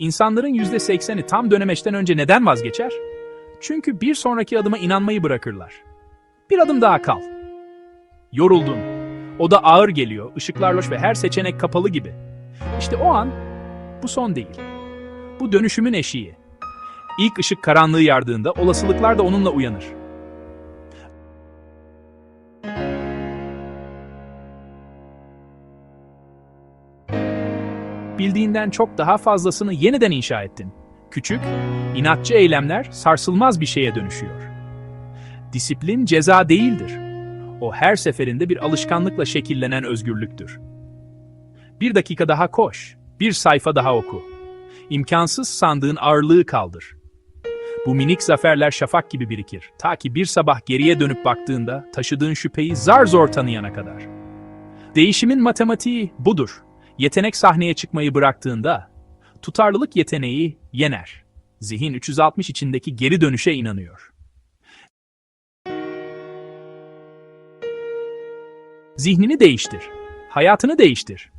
İnsanların %80'i tam dönemeçten önce neden vazgeçer? Çünkü bir sonraki adıma inanmayı bırakırlar. Bir adım daha kal. Yoruldun. O da ağır geliyor, ışıklar loş ve her seçenek kapalı gibi. İşte o an, bu son değil. Bu dönüşümün eşiği. İlk ışık karanlığı yardığında olasılıklar da onunla uyanır. Bildiğinden çok daha fazlasını yeniden inşa ettin. Küçük, inatçı eylemler sarsılmaz bir şeye dönüşüyor. Disiplin ceza değildir. O her seferinde bir alışkanlıkla şekillenen özgürlüktür. Bir dakika daha koş, bir sayfa daha oku. İmkansız sandığın ağırlığı kaldır. Bu minik zaferler şafak gibi birikir. Ta ki bir sabah geriye dönüp baktığında taşıdığın şüpheyi zar zor tanıyana kadar. Değişimin matematiği budur. Yetenek sahneye çıkmayı bıraktığında, tutarlılık yeteneği yener. Zihin 360 içindeki geri dönüşe inanıyor. Zihnini değiştir. Hayatını değiştir.